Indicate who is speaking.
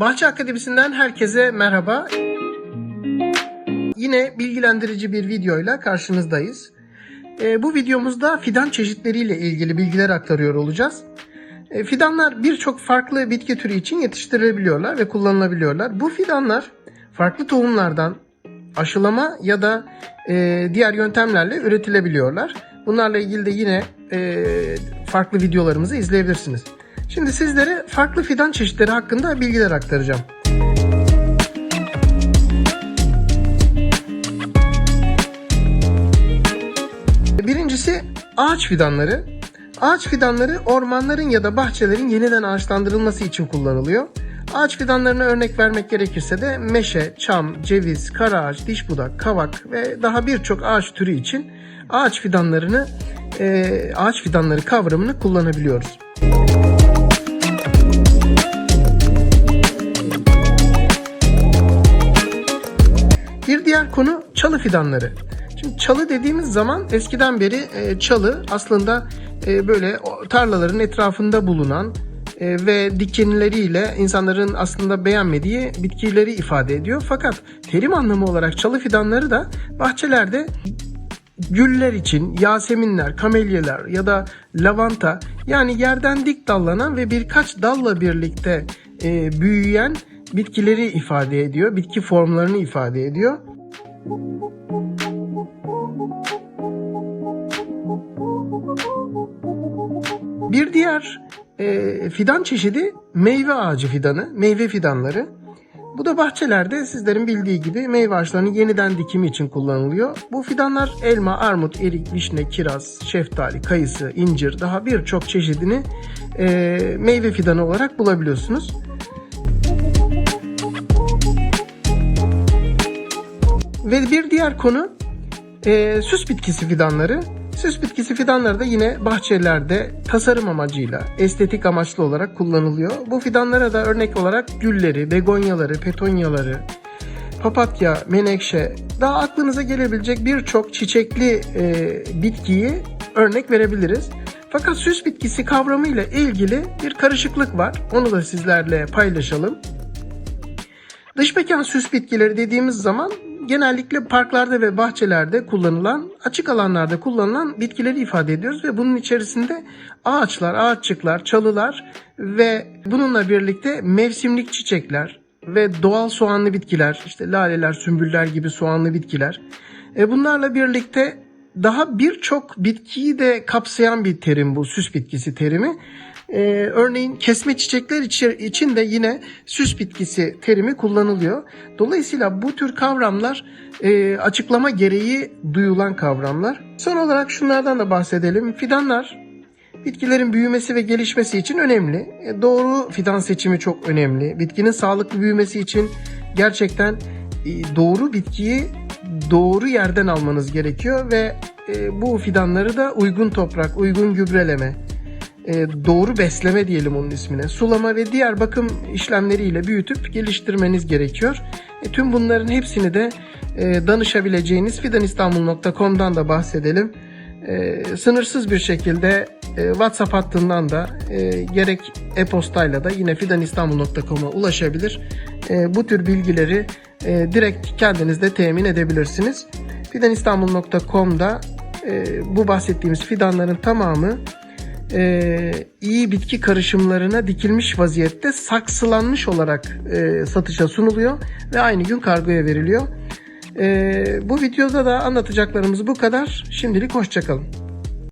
Speaker 1: Bahçe Akademisi'nden herkese merhaba. Yine bilgilendirici bir videoyla karşınızdayız. Ee, bu videomuzda fidan çeşitleriyle ilgili bilgiler aktarıyor olacağız. Ee, fidanlar birçok farklı bitki türü için yetiştirilebiliyorlar ve kullanılabiliyorlar. Bu fidanlar farklı tohumlardan aşılama ya da e, diğer yöntemlerle üretilebiliyorlar. Bunlarla ilgili de yine e, farklı videolarımızı izleyebilirsiniz. Şimdi sizlere farklı fidan çeşitleri hakkında bilgiler aktaracağım. Birincisi ağaç fidanları. Ağaç fidanları ormanların ya da bahçelerin yeniden ağaçlandırılması için kullanılıyor. Ağaç fidanlarına örnek vermek gerekirse de meşe, çam, ceviz, karaağaç, dişbudak, kavak ve daha birçok ağaç türü için ağaç fidanlarını e, ağaç fidanları kavramını kullanabiliyoruz. Diğer konu çalı fidanları. Şimdi çalı dediğimiz zaman eskiden beri e, çalı aslında e, böyle tarlaların etrafında bulunan e, ve dikenleriyle insanların aslında beğenmediği bitkileri ifade ediyor. Fakat terim anlamı olarak çalı fidanları da bahçelerde güller için yaseminler, kamelyalar ya da lavanta yani yerden dik dallanan ve birkaç dalla birlikte büyüyen bitkileri ifade ediyor. Bitki formlarını ifade ediyor. Bir diğer e, fidan çeşidi meyve ağacı fidanı, meyve fidanları. Bu da bahçelerde sizlerin bildiği gibi meyve ağaçlarının yeniden dikimi için kullanılıyor. Bu fidanlar elma, armut, erik, vişne, kiraz, şeftali, kayısı, incir daha birçok çeşidini e, meyve fidanı olarak bulabiliyorsunuz. Ve bir diğer konu e, süs bitkisi fidanları. Süs bitkisi fidanları da yine bahçelerde tasarım amacıyla, estetik amaçlı olarak kullanılıyor. Bu fidanlara da örnek olarak gülleri, begonyaları, petonyaları, papatya, menekşe, daha aklınıza gelebilecek birçok çiçekli e, bitkiyi örnek verebiliriz. Fakat süs bitkisi kavramıyla ilgili bir karışıklık var. Onu da sizlerle paylaşalım. Dış mekan süs bitkileri dediğimiz zaman genellikle parklarda ve bahçelerde kullanılan, açık alanlarda kullanılan bitkileri ifade ediyoruz ve bunun içerisinde ağaçlar, ağaççıklar, çalılar ve bununla birlikte mevsimlik çiçekler ve doğal soğanlı bitkiler, işte laleler, sümbüller gibi soğanlı bitkiler. E bunlarla birlikte daha birçok bitkiyi de kapsayan bir terim bu süs bitkisi terimi. Ee, örneğin kesme çiçekler için de yine süs bitkisi terimi kullanılıyor. Dolayısıyla bu tür kavramlar e, açıklama gereği duyulan kavramlar. Son olarak şunlardan da bahsedelim. Fidanlar bitkilerin büyümesi ve gelişmesi için önemli. E, doğru fidan seçimi çok önemli. Bitkinin sağlıklı büyümesi için gerçekten e, doğru bitkiyi doğru yerden almanız gerekiyor ve e, bu fidanları da uygun toprak, uygun gübreleme, e, doğru besleme diyelim onun ismine, sulama ve diğer bakım işlemleriyle büyütüp geliştirmeniz gerekiyor. E, tüm bunların hepsini de e, danışabileceğiniz fidanistanbul.com'dan da bahsedelim. E, sınırsız bir şekilde e, WhatsApp hattından da e, gerek e-postayla da yine fidanistanbul.com'a ulaşabilir. E, bu tür bilgileri e, direkt kendiniz de temin edebilirsiniz. Fidanistanbul.com'da e, bu bahsettiğimiz fidanların tamamı e, iyi bitki karışımlarına dikilmiş vaziyette saksılanmış olarak e, satışa sunuluyor ve aynı gün kargoya veriliyor. E, bu videoda da anlatacaklarımız bu kadar. Şimdilik hoşçakalın.